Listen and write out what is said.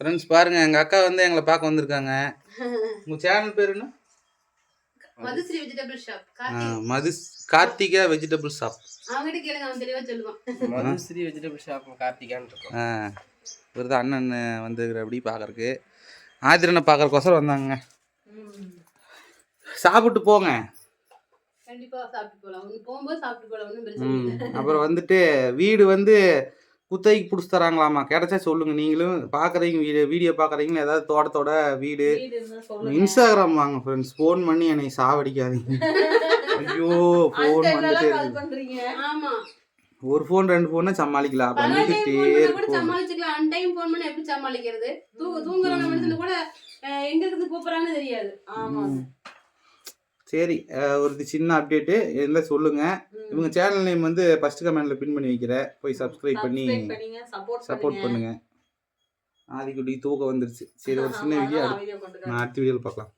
Friends பாருங்க எங்கள் அக்கா வந்து எங்களை பார்க்க வந்திருக்காங்க. உங்கள் சேனல் பேர் என்ன? Madhushree vegetable shop Madhu Karthika. Vegetable shop அவங்ககிட்ட கேளுங்க அவன் தெளிவா சொல்லுவான். மதுஸ்ரீ வெஜிடபிள் ஷாப் கார்த்திகான்னு இருக்கும். இவர் தான் அண்ணன் வந்துருக்கிற அப்படி பார்க்கறக்கு ஆதிரனை பார்க்கறக்கோசரம் வந்தாங்க. சாப்பிட்டு போங்க. கண்டிப்பா சாப்பிட்டு போலாம். ஒண்ணு போகும்போது சாப்பிட்டு போலாம் ஒன்றும் பிரச்சனை ம் இல்லை. அப்புறம் வந்துட்டு வீடு வந்து குத்தகைக்கு பிடிச்சி தராங்களாமா? கிடைச்சா சொல்லுங்க. நீங்களும் பார்க்குறீங்க வீடியோ வீடியோ பார்க்குறீங்களா ஏதாவது தோட்டத்தோட வீடு? வீடு இருந்தா சொல்லுங்க. இன்ஸ்டாகிராம் வாங்க ஃப்ரெண்ட்ஸ் ஃபோன் பண்ணி என்னை சாவடிக்காதீங்க. ஐயோ ஃபோன் ஆமா. ஒரு ஃபோன் ரெண்டு ஃபோனை சமாளிக்கலாம். அப்ப பல டைம் வந்துட்டே ஃபோன் பண்ணா கூட இருக்கும். சமாளிச்சுக்கலாம். அன் டைம் ஃபோன் பண்ணா எப்படி சமாளிக்கிறது? தூங்க தூங்குறவங்க மனுஷனு கூட எங்க இருந்து கூப்பிடுறாங்கன்னு தெரியாது. ஆமா. சரி ஒரு சின்ன அப்டேட்டு இருந்தா சொல்லுங்க. இவங்க சேனல் நேம் வந்து ஃபர்ஸ்ட் கமெண்ட்ல பின் பண்ணி வைக்கிறேன் போய் சப்ஸ்கிரைப் பண்ணி சப்போர்ட் பண்ணுங்க ஆதிக்குடி தூக்கம் வந்துருச்சு. சரி ஒரு சின்ன வீடியோ நான் அடுத்த வீடியோவில் பார்க்கலாம்.